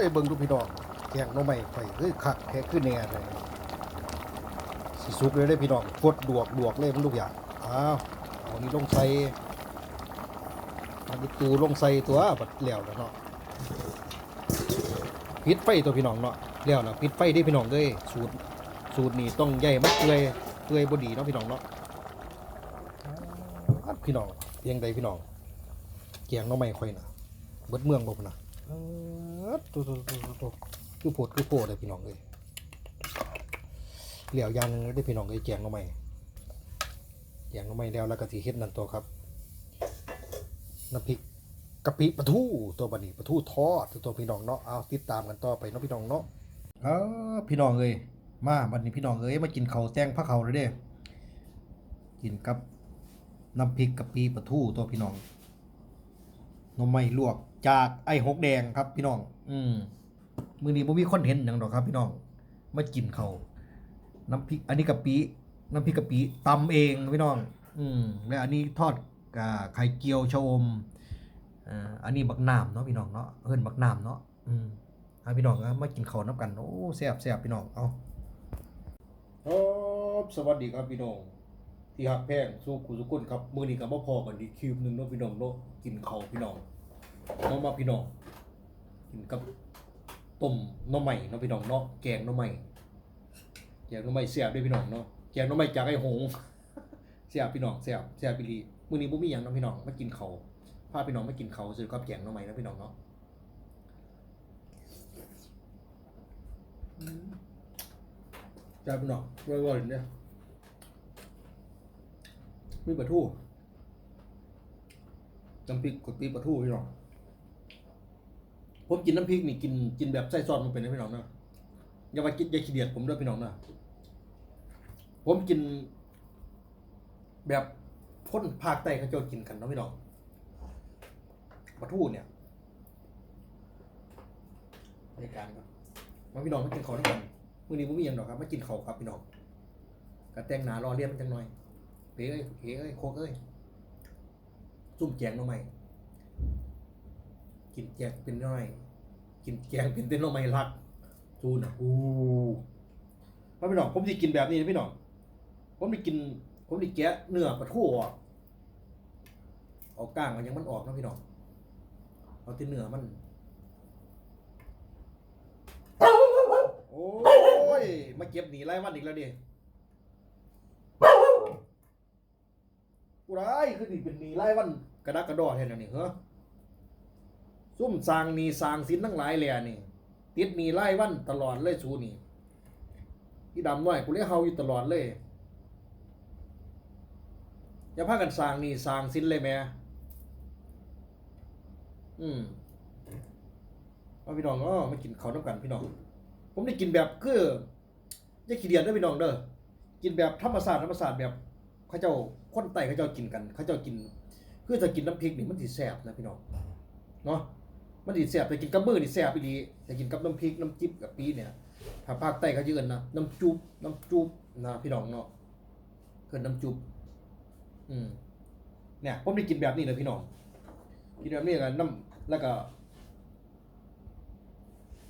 ยเบิ่งดูพี่น้องแกงน้องใหม่ข่อยเฮ้ยคักแค่ขึ้นแน่เลยสิสุกเลยได้พี่น้องกดดวกดวกเลยมันลูกอย่างอ้าวเอานี้ลงใส่อันนี้ตูลงใส่ตัวบัดแล้วแล้วเนาะปิดไฟตัวพี่น้องเนาะแล้วนะปิดไฟที่พี่น้องเลยสูตรสูตรนี้ต้องใหญ่มัดเปื่อยเปื่อยบดีเนาะพี่น้องเนาะพี่น้องเพียงใดพี่น้องแกงน้องใหม่ข่อยนะเบิดเมืองบ่พนน่ะ ตัวตัวตัวตัวคือโพดคือโพดเลยพี่น้องเลยเหลียวยางนึงได้พี่น้องเลยแจงเอาใหม่แจงเอาใหม่แล้วแล้วก็สีเฮ็ดนั่นตัวครับน้ำพริกกะปิปลาทูตัวบันนี้ปลาทูทอดตัวพี่น้องเนาะเอาติดตามกันต่อไปเนาะพี่น้องเนาะเออพี่น้องเลยมาบันนี้พี่น้องเอ้ยมากินเขาวแตงพระเขาเลยเด้กินกับน้ำพริกกะปิปลาทูตัวพี่น้อง หน่อไม้ลวกจากไอ้หกแดงครับพี่น้อง อืมมือนี้บ่มีคอนเทนต์หยังดอกครับ พี่น้อง มากินเขาวน้ำพริก อันนี้กะปิ น้ำพริกกะปิตำเองพี่น้อง อืมและอันนี้ทอดกาไข่เจียวชะอมอ่าอันนี้บักน้ำเนาะพี่น้องเนาะเฮิ่นบักน้ำเนาะอืมให้พี่น้องครับมากินข้าวน้ำกัน โอ้แซ่บแซ่บพี่น้อง เอาครับสวัสดีครับพี่น้อง ที่หักแพงสู้คุสุกุนครับมือนี้ก็บ่พอกันอีคิวหนึงเนาะพี่น้องเนาะกินข้าวพี่น้องมาะมาพี่น้องกินกับต้มหน่อไม้เนาะพี่น้องเนาะแกงหน่อไม้แกงหน่อไม้แซ่บด้วยพี่น้องเนาะแกงหน่อไม้จากไอ้หงแซ่บพี่น้องแซ่บแซ่บอีหลีมือนี้บ่มีหยังเนาะพี่น้องมากินข้าวพาพี่น้องมากินข้าวซื้อกับแกงหน่อไม้เนาะพี่น้องเนาะจ้าพี่น้องร่อยๆเนี่ย มีปลาทูน้ำพริกกดปีปลาทูพี่น้องผมกินน้ำพริกนี่กินกินแบบไส้ซอสมันเป็นนะพี่น้องนะอย่าว่ากินอย่าขี้เดียดผมด้วยพี่น้องนะผมกิน แบบพ้นภาคใต้เขาจะกินกันนะพี่น้องปลาทูเนี่ยรายการครับมาพี่น้องมากินข้าด้วยกันมื้อนี้ผมมีอย่างดอกครับมากินข้าครับพี่น้องกระแตงหนารอเรียนมันจังหน่อย เฮ้ยเฮ้ยเอ้ยโคกเอ้ยซุ่มแจงหน่อไม้กินแจงเป็นน้อย กินแจงเป็นเต้นหน่อไม้รักจูนะอู้พ่อพี่น้องผมจะกินแบบนี้นะพี่น้องผมจะกิน ผมจะแกะเนื้อปลาทูออกเอาก้างมันยังมันออกนะพี่น้องเอาที่เนื้อมันโอ้ยมาเก็บหนีไล่วันอีกแล้วดิ กูได้คือนี่เป็นหนีไล่วันกระดักกระดอแทนอันนี่เหรอซุ่มสร้างหนีสร้างสินทั้งหลายแหล่นี่ติดหนีไล่วันตลอดเลยสูนี่พี่ดำน้อยกูเลี้ยเฮาอยู่ตลอดเลยอย่าพากันสร้างหนีสร้างสินเลยแม่อืมเอาพี่น้องก็มากินข้าน้ำกันพี่น้อง ผมได้กินแบบคืออย่าขี้เดียดเด้อพี่น้องเด้อกินแบบธรรมศาสตร์ธรรมศาสตร์แบบเขาเจ้า คนไตเขาเจ้ากินกัน เขาเจ้ากินคือจะกินน้ำพริกนี่มันสิแซ่บนะพี่น้องเนาะมันสิแซ่บแต่กินกับมือนี่แซ่บอีหลีแต่กินกับน้ำพริกน้ำจิ้มกับปีเนี่ยถ้าภาคใต้เขาจะเอิ้นนะน้ำจุบน้ำจุบนะพี่น้องเนาะเอิ้นน้ำจุบอืมเนี่ยผมได้กินแบบนี้เลยพี่น้องกินแบบนี้กันน้ำแล้วก็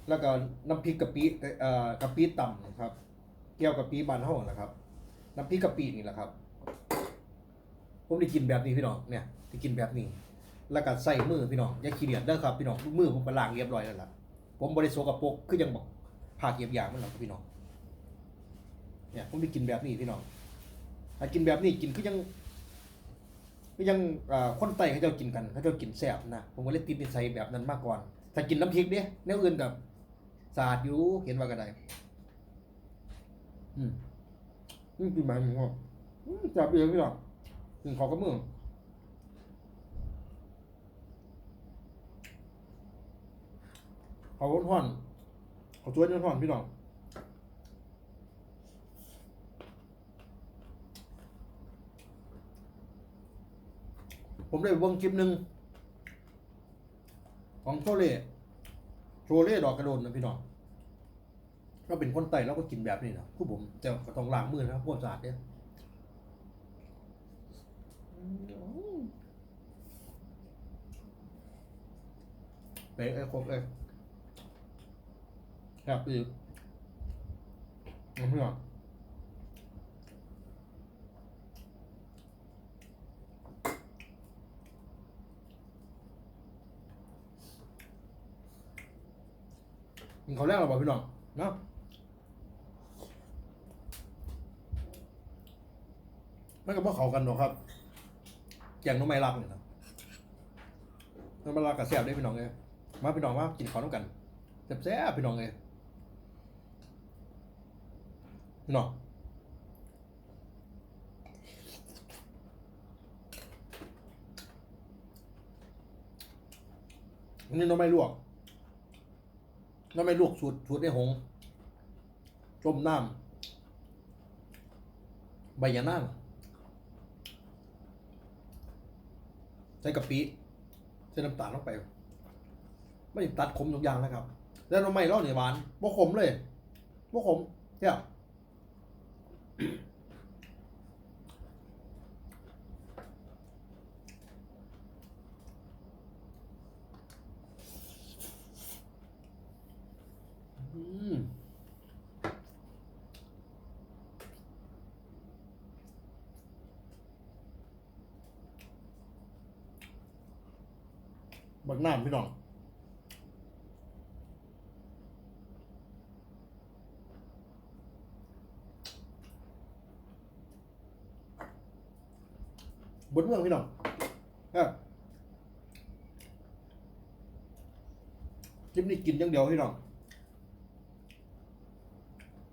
แล้วก็น้ำพริกกะปิเอ่อกะปิต่ำนะครับเกี่ยวกับปีบานเฮาแหละครับ น้ำพริกกะปินี่แหละครับ ผมได้กินแบบนี้พี่น้องเนี่ยได้กินแบบนี้ แล้วก็ใส่มือพี่น้องอย่าขี้เดียดเด้อครับพี่น้องมือผมไปล้างเรียบร้อยแล้วล่ะผมบริโภคกับปกคือยังบอกผ่าเก็บอย่างมันหรอกพี่น้องเนี่ยผมได้กินแบบนี้พี่น้องถ้ากินแบบนี้กินคือยังคือยังคนไตเขาเจ้ากินกันเขาเจ้ากินแซ่บนะผมก็เลยติดนิสัยแบบนั้นมากกว่าถ้ากินน้ำพริกเนี่ยแนวอื่นกับสะอาดอยู่เห็นว่ากันได้อืมอืมกินแบบนี้ก็อืมจับเองพี่น้อง กินขอกับมือเขาห่อนเขาช่วยห่อนๆพี่น้องผมได้เบิ่งคลิปหนึ่งของโชเล่โชเล่ดอกกระโดนนะพี่น้องก็เป็นคนไต่แล้วก็กินแบบนี้นะผู้ผมจะก็ต้องล้างมือนะครับพวกสะอาดเนี่ย เป๊ะไอ้ครบเอ้ยครับอีกน้ำเพื่อนกินเขาแรกเราบอกพี่น้องเนาะมันก็บ่เข้ากันหรอกครับ แกงน้องไม้รักเนี่ยนะน้องไม้รักกับแซ่บได้พี่น้องเลยมาพี่น้องมากินข้าวน้ำกันแซ่บๆพี่น้องเลยพี่น้องอันนี้น้องไม้ลวกน้องไม้ลวกสูตรสูตรในหงต้มน้ำใบยะนาง ส่กะปิใส่น้ำตาลลงไปไม่ตัดขมทุกอย่างนะครับ แล้วทำไมเล่าเนี่ยหวานบ่ขมเลยบ่ขมเนี่ย บักน้ำพี่น้องบนเมืองพี่น้องครับคลิปนี้กินอย่างเดียวพี่น้อง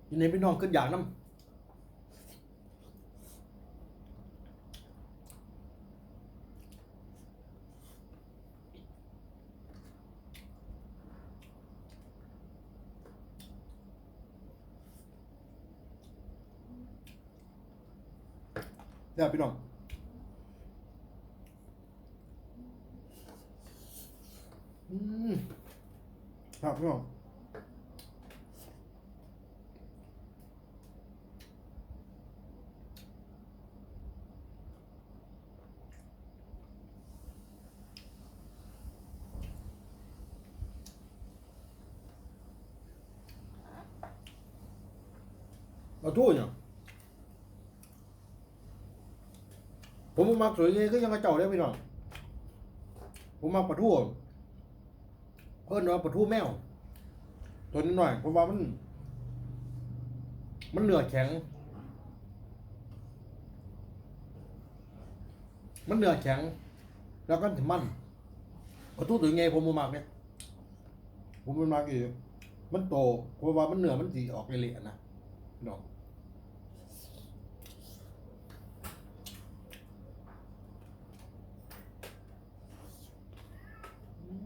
ยินดีพี่น้องขึ้นอยากน้ำ เนี่ยพี่น้องอืมครับพี่น้องมาทู่เนี่ย ผมมักสวยเงี้ยก็ยังกระเจ้าได้พี่น้องผมมักปลาทูเพิ่นว่าปลาทูแมว ตัวนี้หน่อยเพราะว่ามัน มันเหนือแข็ง มันเหนือแข็ง แล้วก็มันปลาทูตัวใหญ่ผมมักเนี่ยผมมันมักอีกมันโตเพราะว่ามันเหนือมันสีออกเละๆนะพี่น้อง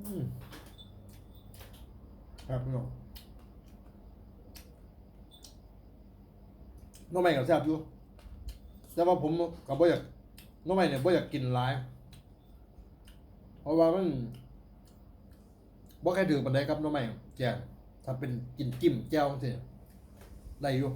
อืม ครับพี่น้องน้องใหม่กับแซ่บอยู่แต่ว่าผมกับบ่อยากน้องใหม่เนี่ยบ่อยากกินหลาย เพราะว่ามันบ่ใครถือปันไดครับน้องใหม่แจ่ถ้าเป็นกินจิ้มแจ่วเสิได้อยู่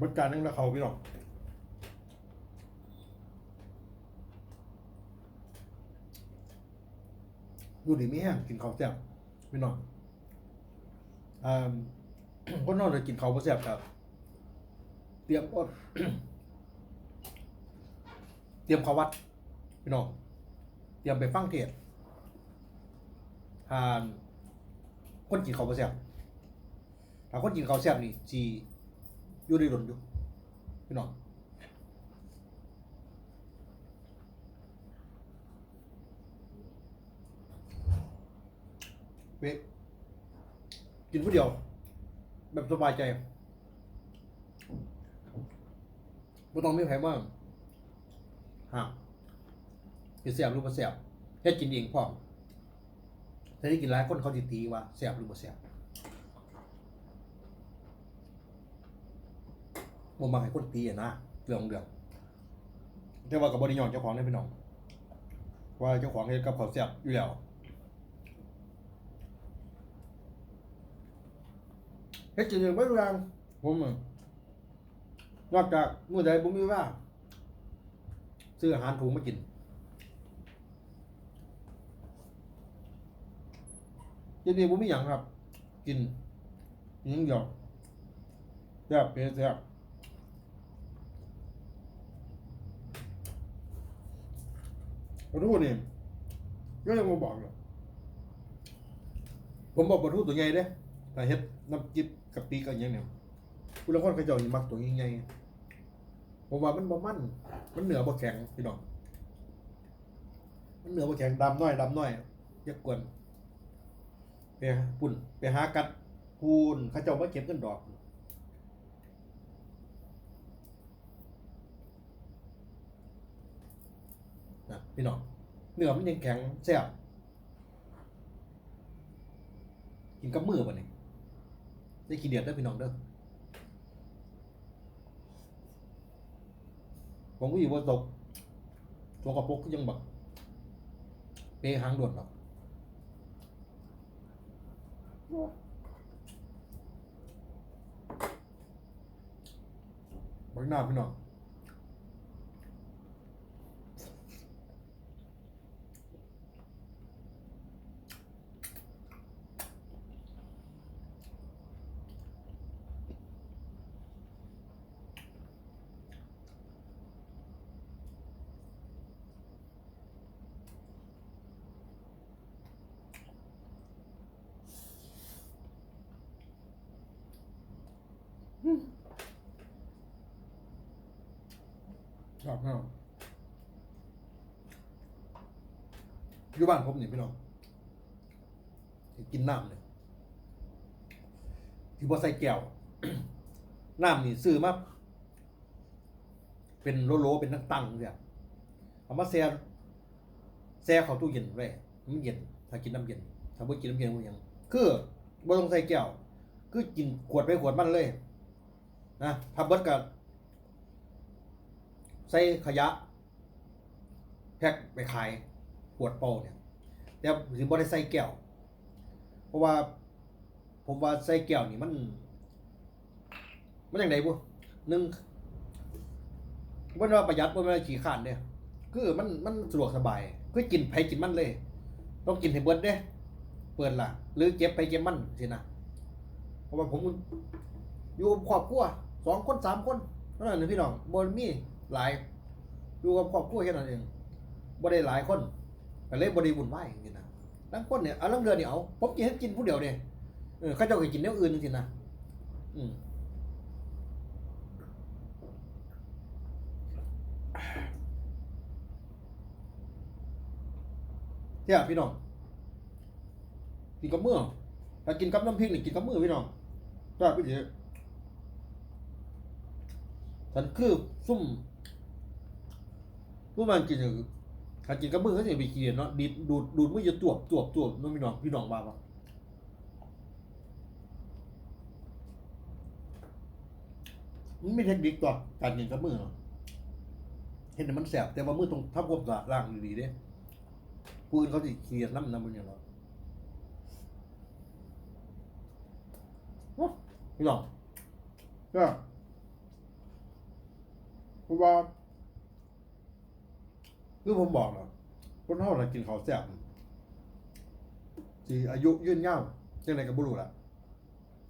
บริการนึงนะเขาพี่น้องดูดีไม่แห้งกินข้าวแซ่บพี่น้องอ่าคนนอนจะกินข้าวบ่แซ่บครับ เตรียมอดเตรียมเข้าวัดพี่น้องเตรียมไปฟังเทศทานคนกินข้าวบ่แซ่บถ้าคนกินข้าวแซ่บนี่สิ อยู่ในรถอยู่พี่น้องเวะกินผู้เดียว แบบสบายใจไม่ต้องมีใครบ้างฮะจะเสียบรือบ่เสียบแค่กินเองพร้อมถ้าได้กินหลายคนเขาติตีว่าเสียบรือบ่เสียบ บ่มาให้คนตีอะนะเรื่องเดียวแต่ว่ากับบริยองเจ้าของได้พี่น้อง ว่าเจ้าของเฮ็ดกับเขาวแซ่บอยู่แล้วเฮ็ดกินเองไม่รู้ยังผมอะนอกจากมื้อใดผมมีว่าซื้ออาหารถุงมากินเดี๋ยวนี้ผมมีหยังครับ กินกินอยังเดียวแซ่บเป็นแซ่บ ปลาทูนี่ก็ยังมาบอกอยู่ผมบอกปลาทูตัวใหญ่เด้แต่เฮ็ดน้ำจิ้มกับปีกันยังเนี่ยคุณละคนเขาเจ้านี่มักตัวใหญ่ๆผมว่ามันบ่มันมันเหนือบ่แข็งพี่น้องมันเหนือบ่แข็งดำน้อยดำน้อยอย่ากวนไปปุ่นไปหากัดพูนเขาเจ้ามาเก็บเงินดอก นะพี่น้องเนื้อมันยังแข็งแซ่บกินกับมือป่ะนี่ได้ขี้เดียดได้พี่น้องเด้อผมก็อยู่บนตกตัวกระปกก็ยังแบบเปหางด่วนหรอกบักหน้าพี่น้อง ช อบมากอยู่บ้านผมนี่พี่น้องกินน้ำเนี่ยที่บ่ใส่แก้วน้ำนี่ซื้อมาเป็นโลโลๆเป็นตั้งตั้งๆเนี่ยเอามาแช่แช่เข้าตู้เย็นไว้มันเย็น ถ้ากินน้ำเย็น ถ้าบ่กินน้ำเย็นมันยังคือบ่ต้องใส่แก้ว คือกินขวดไปขวดมันเลย นะถ้าเบิดก็ ใส่ขยะแพ็คไปขายขวดเปล่าเนี่ยแต่สิบ่ได้ใส่แก้ว เพราะว่า ผมว่าใส่แก้วนี่มัน มันอย่างไรบุหนึ่งมันว่าประหยัดมันว่าขี้ขานเนี่ยคือมันมันสะดวกสบาย คือกินไผกินมันเลย ต้องกินให้เบิดเด้ เปิดล่ะ หรือเก็บไปเก็บมันสินะเพราะว่าผมอยู่กับครอบครัวสองคนสามคนเท่นั้นนะพี่น้องบนมี หลายอยู่กับครอบครัวแค่นั้นเองบ่ได้หลายคนก็เลยบ่ได้วุ่นวายจริงๆนะบางคนเนี่ยเอาลังเดือนนี่ยเอาผมกินให้กินผู้เดียวเนี่ยเออเขาเจ้าก็กินแนวอื่นจริงๆนะอืมเนี่ยพี่น้องกินกับมือถ้ากินกับน้ำพริกนี่กินกับมือพี่น้องจ้าพี่เดียฉันคือซุ่ม ผู้มันกินอย่างถ้ากินกับมือเขาจะไปกินเนาะดีดดูดดูดมือจะตวบตวบตวบน้องพี่น้องพี่น้องมาปะมันไม่เทคนิคต่อการกินกับมือเนาะเห็นแต่มันแสบแต่ว่ามือตรงทับความสะอาล้างดีๆเด้ผู้อื่นเขาจะเกลียดน้ำน้ำมันอย่างเนาะพี่น้องก็เพราะว่า คือผมบอกเนะคนเฮาน่ะกินข้าวแซ่บสิอายุยืนยาวจังไดก็บ่รู้ล่ะ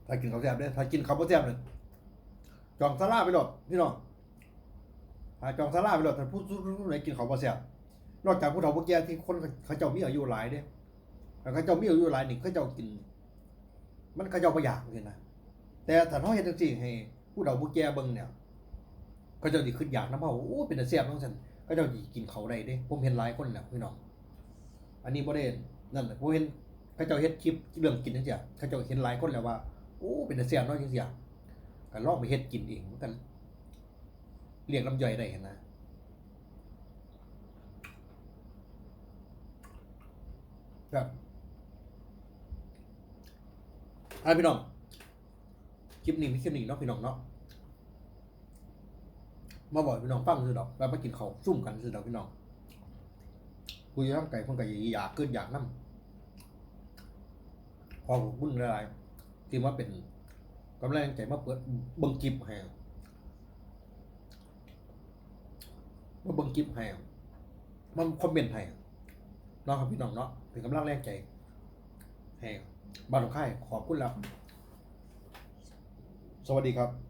ถ้ากินข้าวแซ่บเด้ถ้ากินข้าวบ่แซ่บเนี่ยจองศาลาไปโลดพี่น้องถ้าจองศาลาไปโลดถ้าผู้ผู้ไหนกินข้าวบ่แซ่บนอกจากผู้เฒ่าผู้แก่ที่คนเขาเจ้ามีอายุหลายเด้แล้วเขาเจ้ามีอายุหลายนี่เขาเจ้ากิน มันเขาเจ้าบ่อยากจังนะแต่ถ้าเฮาเฮ็ดจังซี่ให้ผู้เฒ่าผู้แก่เบิ่งเนี่ยเขาเจ้าสิขึ้นอยากนำเฮาโอ้เป็นตาแซ่บจังซั่น ก็เจ้าสิกินเขาได้เด้ผมเห็นหลายคนแล้วพี่น้องอันนี้บ่ได้นั่นแหละผมเห็นเขาเจ้าเฮ็ดคลิปเรื่องกินจังซี่เขาเจ้าเห็นหลายคนแล้วว่าโอ้เป็นเสียน้อยจังซี่ก็ลองไปเฮ็ดกินเองมันเรียกลำย่อยได้เห็นนะครับอะพี่น้องคลิปนี้มีแค่นี้เนาะพี่น้องเนาะ มาบอกพี่น้องฟังซื้อดอกแล้วมากินข้าวซุ่มกันซื้อดอกพี่น้องคุยน้ำไก่คนไก่อยากเกินอยากน้ำพอผมบุญอะไรที่ว่าเป็นกำลังใจมาเปิดบิ่งกิบให้มาบิ่งกิบให้มันคอมเมนต์ให้เนาะครับพี่น้องเนาะเป็นกำลังแรงใจให้บ้านของค่ายขอบคุณแล้วสวัสดีครับ